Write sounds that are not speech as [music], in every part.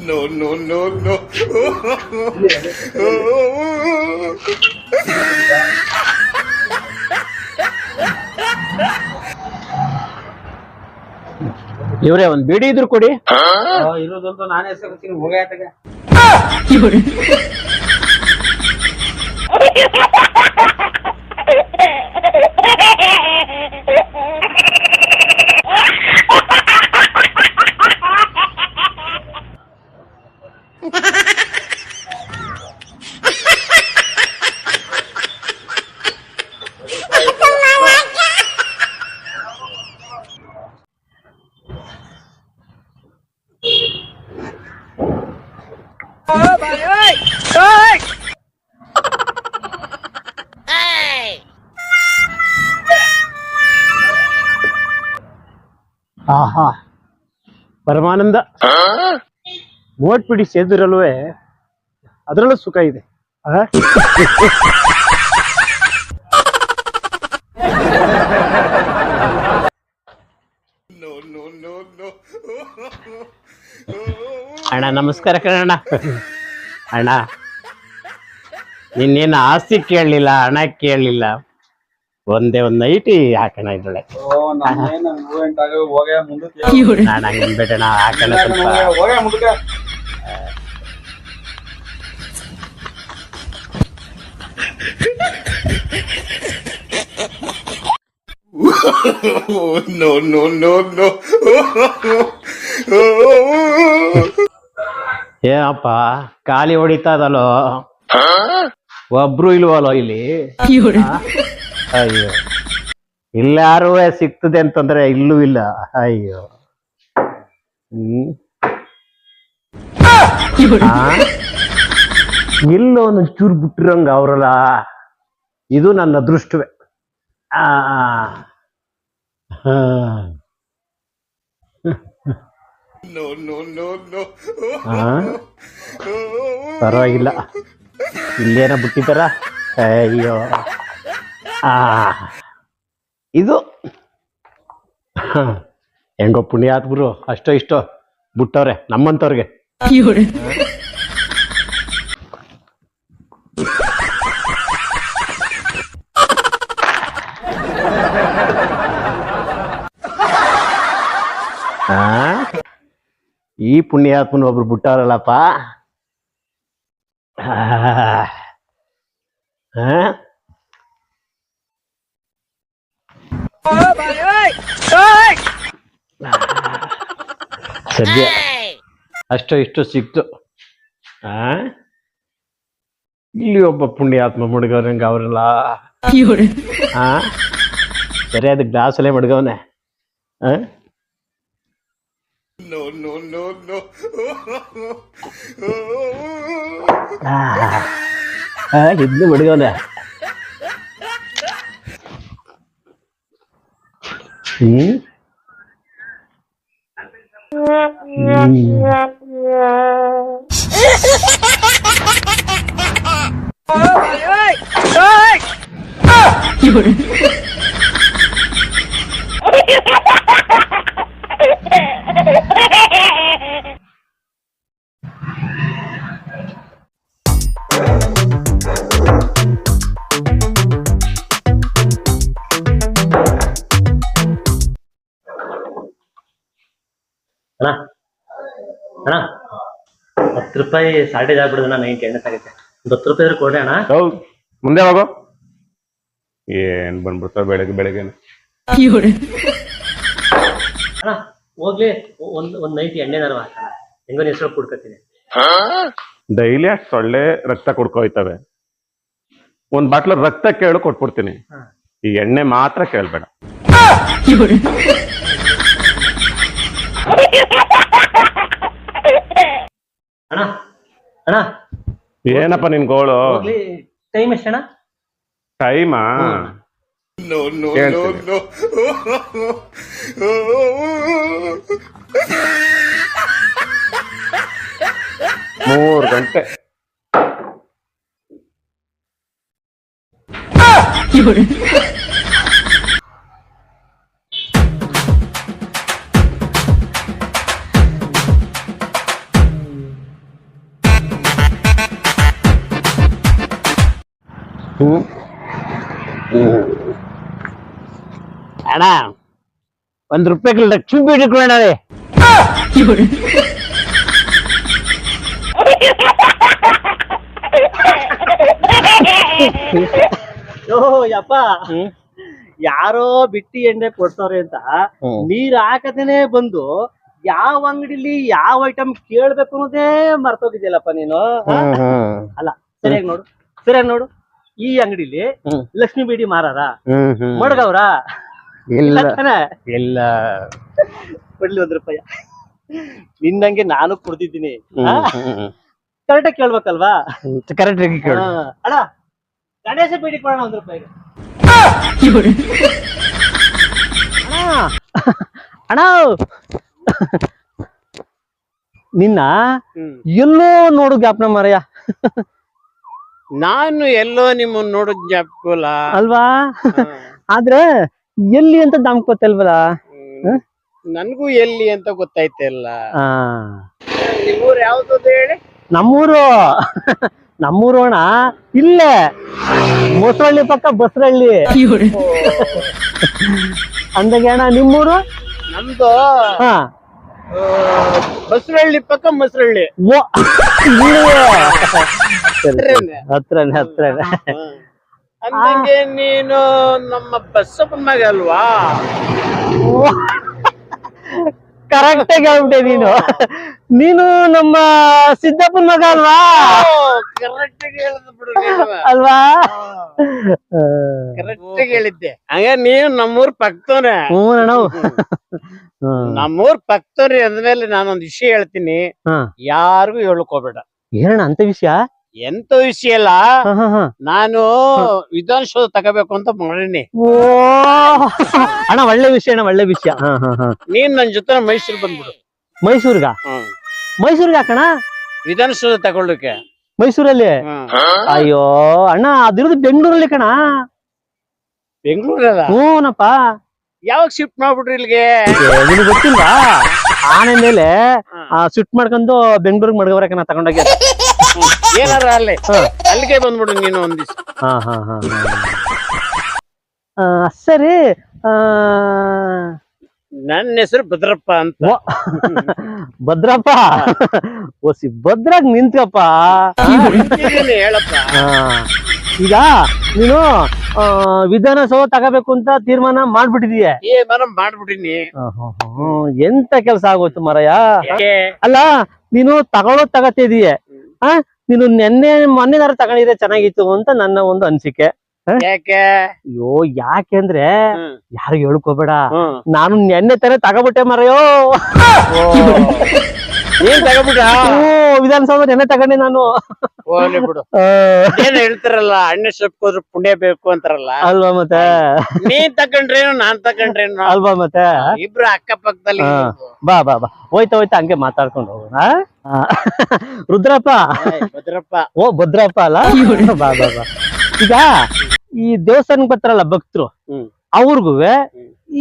No, no, no, no. ಇವ್ರೆ ಒಂದ್ ಬಿಡಿ ಇದ್ರು ಕೊಡಿ. ಇರೋದಂತ ನಾನೇ ಎಸ್ಕೊತೀನಿ ಪರಮಾನಂದ ಮೋಟ್ ಪಿಡಿ ಸೇದಿರಲ್ವೇ ಅದರಲ್ಲೂ ಸುಖ ಇದೆ. ಅಣ್ಣ ನಮಸ್ಕಾರ ಕಣಣ್ಣ. ಅಣ್ಣ ನಿನ್ನೇನು ಆಸ್ತಿ ಕೇಳಲಿಲ್ಲ ಹಣ ಕೇಳಲಿಲ್ಲ. ಒಂದೇ ಒಂದು ನೈಟಿ ಹಾಕೋಣ ಇದ್ರೊಳೆ ನಾನು ಹಂಗೆ ಬೇಡಣ ಹಾಕೋಣ ಸ್ವಲ್ಪ ಹೋಗೇ ಮುಂದಕ್ಕೆ. No, no, no, no. ಏನಪ್ಪ ಖಾಲಿ ಹೊಡಿತಾ ಇದಲ್ಲೋ? ಒಬ್ರು ಇಲ್ವಲ್ಲೋ ಇಲ್ಲಿ? ಅಯ್ಯೋ. ಇಲ್ಲಾರು ಸಿಗ್ತದೆ ಅಂತಂದ್ರೆ ಇಲ್ಲೂ ಇಲ್ಲ. ಅಯ್ಯೋ. ಹ್ಮ್? ಎಲ್ಲೋ ಒಂದು ಚೂರು ಬಿಟ್ಟಿರಂಗ ಅವ್ರಲ್ಲ. ಇದು ನನ್ನ ಅದೃಷ್ಟವೇ. ಆ? ಪರವಾಗಿಲ್ಲ. ಇಲ್ಲೇನ ಬಿಟ್ಟಿದ್ದಾರ? ಅಯ್ಯೋ. ಆ. ಇದು? ಹೆಂಗೋ ಹೆಂಗೋ ಪುಣ್ಯಾತ್ಮರು ಅಷ್ಟೋ ಇಷ್ಟೋ. ಬಿಟ್ಟವ್ರೆ ನಮ್ಮಂತವ್ರಿಗೆ ಹಾ ಈ ಪುಣ್ಯಾತ್ಮನ ಒಬ್ರು ಬಿಟ್ಟವ್ರಲ್ಲಪ್ಪ. ಆ. ಸದ್ಯ ಅಷ್ಟು ಇಷ್ಟು ಸಿಕ್ತು. ಆ? ಇಲ್ಲಿ ಒಬ್ಬ ಪುಣ್ಯಾತ್ಮ ಮುಡ್ಗವ್ರಂಗ ಅವ್ರಲ್ಲ. ಆ? ಸರಿ ಅದು ಗ್ಲಾಸಲ್ಲೇ ಮಡ್ಗವನೆ. ಆ? ಇದ್ನು no, no, no. ಆ, ಇದ್ನು ಅಣ್ಣ ಹತ್ತು ರೂಪಾಯಿ ಶಾರ್ಟೇಜ್ ಆಗ್ಬಿಡುದಣ್ಣ ನೈಂಟಿ ಎಣ್ಣೆ ಆಗುತ್ತೆ ಒಂದು ಹತ್ತು ರೂಪಾಯಿ ಇದ್ರೆ ಕೊಡ್ರಿ ಅಣ್ಣ. ಹೌದು. ಮುಂದೆ ಹೋಗೋ. ಏನ್ ಬಂದ್ಬಿಡ್ತಾವ ಬೆಳಗ್ಗೆ ಬೆಳಗ್ಗೆ ಅಣ್ಣ ಹೋಗ್ಲಿ. ಒಂದ್ ಒಂದ್ ನೈಂಟಿ ಎಣ್ಣೆನಾರು ಹಾಕೋಣ ಹೆಂಗೋ ಹೆಸರು ಕುಡ್ಕೊತೀನಿ. ಡೈಲಿ ಅಷ್ಟು ಸೊಳ್ಳೆ ರಕ್ತ ಕುಡ್ಕೋಯ್ತವೆ. ಒಂದ್ ಬಾಟ್ಲ ರಕ್ತ ಕೇಳು ಕೊಟ್ಬಿಡ್ತೀನಿ. ಈ ಎಣ್ಣೆ ಮಾತ್ರ ಕೇಳ್ಬೇಡ [laughs] ಅಣ್ಣ ಅಣ್ಣ? ಏನಪ್ಪ ನಿನ್ ಗೋಳು? ಹೋಗ್ಲಿ. ಟೈಮ್ ಎಷ್ಟಣ್ಣ? ಟೈಮಾ ಹೇಳ್ತೀನಿ. ಮೂರ್ ಗಂಟೆ. ಅಣ್ಣ ಒಂದ್ ರೂಪಾಯಿ ಲಕ್ಷ್ಮಿ ಬೀಡಿ ಕೊಡೋಣವೇ ಓ ಯಪ್ಪ. ಯಾರೋ ಬಿಟ್ಟಿ ಎಣ್ಣೆ ಕೊಡ್ತಾರೆ ಅಂತ. ನೀರ್ ಹಾಕದೇನೆ ಬಂದು ಯಾವ ಅಂಗಡಿಲಿ ಯಾವ ಐಟಮ್ ಕೇಳ್ಬೇಕು ಅನ್ನೋದೇ ಮರ್ತೋಗಿದ್ಯಲ್ಲಪ್ಪ ನೀನು? ಅಲ್ಲ ಸರಿಯಾಗಿ ನೋಡು ಸರಿಯಾಗಿ ನೋಡು. ಈ ಅಂಗಡಿಲಿ ಲಕ್ಷ್ಮಿ ಬೀಡಿ ಮಾರಾರ? ಮಡ್ಗವ್ರ? ಇಲ್ಲ? ಇಲ್ಲ ಕೊಡ್ಲಿ ಒಂದ್ ರೂಪಾಯ. ನಿನ್ನಂಗೆ ನಾನು ಕುಡ್ದಿದ್ದೀನಿ ಕರೆಕ್ಟ್ ಕೇಳ್ಬೇಕಲ್ವಾ. ಕರೆಕ್ಟ್ ಕೇಳು. ಅಣ್ಣ ಗಣೇಶ ಬೀಡಿ ಕೊಡೋಣ ಒಂದ್ ರೂಪಾಯಿ. ಅಣ್ಣ. ನಿನ್ನ ಎಲ್ಲೋ ನೋಡು ಜ್ಞಾಪನ ಮಾರಯ್ಯ ನಾನು ಎಲ್ಲೋ ನಿಮ್ಮನ್ನ ನೋಡೋದ್ ಜ್ಞಾಪಕಲ್ಲ. ಅಲ್ವಾ? ಆದ್ರೆ ಎಲ್ಲಿ ಅಂತ ನಮ್ಗ್ ಗೊತ್ತಲ್ವಲ್ಲ? ನನ್ಗೂ ಎಲ್ಲಿ ಅಂತ ಗೊತ್ತಾಯ್ತ ನಿಮ್ಮೂರು ನಿಮ್ಮೂರ್ ಯಾವ್ದು ಹೇಳಿ? ನಮ್ಮೂರು. ನಮ್ಮೂರು ಅಣ್ಣ. ಇಲ್ಲೇ. ಮೊಸರಳ್ಳಿ ಪಕ್ಕ ಬಸರಳ್ಳಿ. ಅಂದಾಗೆ ಅಣ್ಣ ನಿಮ್ಮೂರು? ನಮ್ದು ಹಾ. ಬಸರಳ್ಳಿ ಪಕ್ಕ ಮೊಸರಳ್ಳಿ. ಹತ್ರನೇ ಹತ್ರನೇ. ಅಂದಂಗೆ ನೀನು ನಮ್ಮ ಬಸ್ಸಪ್ಪನ ಮಗ ಅಲ್ವಾ? ಕರೆಕ್ಟ್ ಆಗಿ ಹೇಳ್ಬಿಟ್ಟೆ ನೀನು. ನೀನು ನಮ್ಮ ಸಿದ್ದಪ್ಪನ ಮಗ ಅಲ್ವಾ? ಕರೆಕ್ಟ್ ಹೇಳಿದ್ ಬಿಡು ನೀನು. ಅಲ್ವಾ? ಕರೆಕ್ಟ್ ಹೇಳಿದ್ದೆ. ಹಂಗ ನೀನು ನಮ್ಮೂರ್ ಪಕ್ತವ್ರೆ. ನಮ್ಮೂರ್ ಪಕ್ತವ್ರಿ ಅಂದ್ಮೇಲೆ ನಾನೊಂದ್ ವಿಷಯ ಹೇಳ್ತೀನಿ. ಯಾರಿಗೂ ಹೇಳ್ಕೋಬೇಡ. ಏನಣ್ಣ ಅಂತ ವಿಷಯ? ಎಂತ ವಿಷಯ ಅಲ್ಲ? ಹಾ, ಹಾ, ಹಾ. ನಾನು ವಿಧಾನಸೌಧ ತಗೋಬೇಕು ಅಂತ ಮಾಡೀನಿ ಓ! ಅಣ್ಣ ಒಳ್ಳೆ ವಿಷಯ ಅಣ್ಣ ಒಳ್ಳೆ ವಿಷಯ. ಹಾ ಹಾ ಹಾ. ನೀನ್ ನನ್ ಜೊತೆ ಮೈಸೂರು ಬಂದ್ಬಿಡು. ಮೈಸೂರ್ಗ? ಮೈಸೂರ್ಗ ಹಾಕಣ ವಿಧಾನಸೌಧ ತಗೊಳ್ಳಕ್ಕೆ. ಮೈಸೂರಲ್ಲಿ? ಅಯ್ಯೋ ಅಣ್ಣ ಅದಿರೋದು ಬೆಂಗಳೂರಲ್ಲಿ ಕಣ. ಬೆಂಗಳೂರಲ್ಲ? ಹ್ಞೂನಪ್ಪ ಯಾವಾಗ ಶಿಫ್ಟ್ ಮಾಡ್ಬಿಟ್ರಿ ಇಲ್ಲಿಗೆ? ನಿನಗೆ ಗೊತ್ತಿಲ್ಲ ಆನೆ ಮೇಲೆ ಶಿಫ್ಟ್ ಮಾಡ್ಕೊಂಡು ಬೆಂಗಳೂರಿಗೆ ಮಡ್ಗವ್ರೆ ಕಣ ತಗೊಂಡೋಗಿ. ಏನಾರ ಅಲ್ಲೇ. ಅಲ್ಲಿಗೆ ಬಂದ್ಬಿಡು ನೀನು ಒಂದ್ ದಿವ್ಸ. ಹಾ ಹಾ ಹಾ. ಆ, ಸರಿ ಆ, ನನ್ನ ಹೆಸರು ಭದ್ರಪ್ಪ ಅಂತ. ಓ, ಭದ್ರಪ್ಪ? ಓಸಿ ಭದ್ರಾಗ್ ನಿಂತ್ಕಪ್ಪ. ಇದೀನಿ ಹೇಳಪ್ಪ. ಆ, ಈಗ ನೀನು ಆ, ವಿಧಾನಸೌಧ ತಗೋಬೇಕು ಅಂತ ತೀರ್ಮಾನ ಮಾಡ್ಬಿಟ್ಟಿದೀಯ. ಏ ಮನ ಮಾಡ್ಬಿಟ್ಟಿನಿ. ಎಂತ ಕೆಲಸ ಆಗೋಯ್ತು ಮರಯ್ಯ ಅಲ್ಲ ನೀನು ತಗೊಳೋದ್ ತಗತಿದೀಯ. ಆ ನೀನು ನೆನ್ನೆ ಮೊನ್ನೆದಾರ ತಗೊಂಡಿದ್ರೆ ಚೆನ್ನಾಗಿತ್ತು ಅಂತ ನನ್ನ ಒಂದು ಅನಿಸಿಕೆ. ಯಾಕೆ? ಅಯ್ಯೋ ಯಾಕೆಂದ್ರೆ ಅಂದ್ರೆ ಯಾರು ಹೇಳ್ಕೋಬೇಡ. ನಾನು ನೆನ್ನೆ ತರ ತಗೋಬಿಟ್ಟೆ ಮರೆಯೋ. ಏನ್ ತಗೋಬಿಟ್ಟ ವಿಧಾನಸೌಧ ನೆನ್ನೆ ತಗೊಂಡೆ ನಾನು. ಹೋಗ್ಲಿ ಬಿಡು. ಏನ್ ಹೇಳ್ತಾರಲ್ಲ ಅಣ್ಣ ಸೊಪ್ಪು ಹೋದ್ರೆ ಪುಣ್ಯ ಬೇಕು ಅಂತಾರಲ್ಲ. ಅಲ್ವಾ ಮತ್ತೆ? ನೀನ್ ತಕೊಂಡ್ರೇನು ನಾನ್ ತಕೊಂಡ್ರೇನು? ಅಲ್ವಾ ಮತ್ತೆ? ಇಬ್ರು ಅಕ್ಕ ಪಕ್ಕದಲ್ಲಿ ಬಾ ಬಾ ಬಾ. ಹೋಯ್ತಾ ಹೋಯ್ತಾ ಹಂಗೆ ಮಾತಾಡ್ಕೊಂಡು ಹೋಗೋಣ ರುದ್ರಪ್ಪ. ಭದ್ರಪ್ಪ. ಓ ಭದ್ರಪ್ಪ ಅಲ್ಲ? ಬಾ ಬಾ ಬಾ. ಈಗ ಈ ದೇವಸ್ಥಾನಕ್ ಬರ್ತಾರಲ್ಲ ಭಕ್ತರು ಹ್ಮ್. ಅವ್ರಿಗುವೆ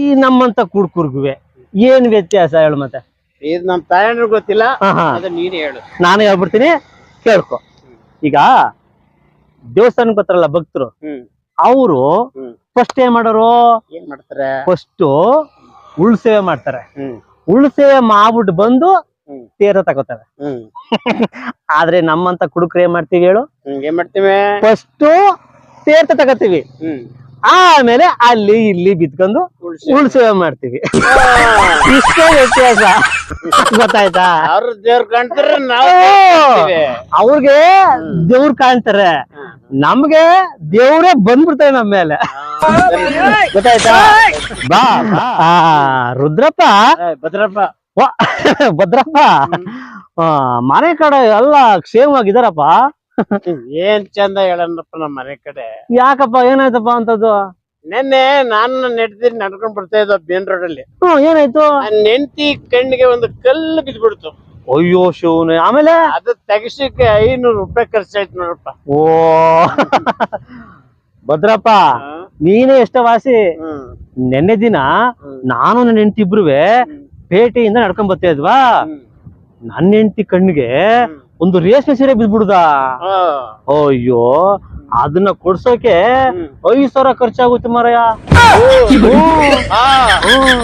ಈ ನಮ್ಮಂತ ಕುಡ್ಕುರ್ಗುವೆ. ಏನ್ ವ್ಯತ್ಯಾಸ ಹೇಳು ಮತ್ತೆ? ಇದು ನಮ್ ತಾಯಿ ಗೊತ್ತಿಲ್ಲ ನೀನ್ ಹೇಳು. ನಾನು ಹೇಳ್ಬಿಡ್ತೀನಿ ಕೇಳ್ಕೊ. ಈಗ ದೇವಸ್ಥಾನಕ್ ಬರ್ತಾರಲ್ಲ ಭಕ್ತರು ಅವರು ಫಸ್ಟ್ ಏನ್ ಮಾಡೋರು? ಏನ್ ಮಾಡ್ತಾರೆ? ಫಸ್ಟ್ ಉಳ್ ಸೇವೆ ಮಾಡ್ತಾರೆ. ಉಳ್ ಸೇವೆ ಮಾಡ್ಬಿಟ್ಟು ಬಂದು. ತೀರ ತಗೋತಾರೆ [laughs] ಆದ್ರೆ ನಮ್ಮಂತ ಕುಡುಕ್ರೆ ಏನ್ ಮಾಡ್ತೀವಿ ಹೇಳು? ಏನ್ ಮಾಡ್ತೀವಿ? ಫಸ್ಟ್ ತೀರ್ಥ ತಗೋತೀವಿ ಆಮೇಲೆ ಅಲ್ಲಿ ಇಲ್ಲಿ ಬಿತ್ಕೊಂಡು ಉಳ್ಸಿ. ಉಳ್ ಮಾಡ್ತೀವಿ. ಇಷ್ಟೇ ವ್ಯತ್ಯಾಸ. ಗೊತ್ತಾಯ್ತಾ? ಅವ್ರ ದೇವ್ರ ಕಾಣ್ತಾರೆ ನಾವು! ಅವ್ರಿಗೆ ದೇವ್ರ ಕಾಣ್ತಾರೆ. ನಮ್ಗೆ ದೇವ್ರೇ ಬಂದ್ಬಿಡ್ತಾರೆ ನಮ್ಮ ಮೇಲೆ. ಗೊತ್ತಾಯ್ತಾ? ಬಾ. ಆ, ರುದ್ರಪ್ಪ. ಭದ್ರಪ್ಪ. ಭದ್ರಪ್ಪ. ಮನೆ ಕಡೆ ಎಲ್ಲ ಕ್ಷೇಮವಾಗಿದಾರಪ್ಪ ಏನ್ ಚಂದ ಹೇಳಪ್ಪ ನಮ್ಮ ಮನೆ ಕಡೆ. ಯಾಕಪ್ಪ ಏನಾಯ್ತಪ್ಪ ಅಂತದ್ದು? ನೆನ್ನೆ ನಾನು ನೆಡ್ದಿ ನಡ್ಕೊಂಡ್ ಬರ್ತಾ ಇದ್ದ ಬೇನ್ ರೋಡ್ ಅಲ್ಲಿ. ಹ್ಮ್ ಏನಾಯ್ತು? ನೆಂಟಿ ಕಣ್ಣಿಗೆ ಒಂದು ಕಲ್ಲು ಬಿದ್ಬಿಡ್ತು. ಅಯ್ಯೋ ಶಿವನೇ. ಆಮೇಲೆ? ಅದು ತೆಗಿಸಕ್ಕೆ ಐನೂರು ರೂಪಾಯಿ ಖರ್ಚಾಯ್ತು ನೋಡಪ್ಪ. ಓ. ಭದ್ರಪ್ಪ ನೀನೇ ಎಷ್ಟ ವಾಸಿ ನೆನ್ನೆ ದಿನ ನಾನು ನನ್ನ ಹೆಂಡತಿ ಇಬ್ರುವೆ ಪೇಟೆಯಿಂದ ನಡ್ಕೊಂಡ್ ಬರ್ತಾ ಇದ್ವಾ? ನನ್ನ ಹೆಂಡತಿ ಕಣ್ಣಿಗೆ ಒಂದು ರೇಷ್ಮೆ ಸೀರೆ ಬಿದ್ಬಿಡುದ? ಅಯ್ಯೋ ಅದನ್ನ ಕೊಡ್ಸೋಕೆ ಐದು ಸಾವಿರ ಖರ್ಚಾಗುತ್ತೆ ಮಾರಾಯ. ಹ್ಮ್. ಹ್ಮ್.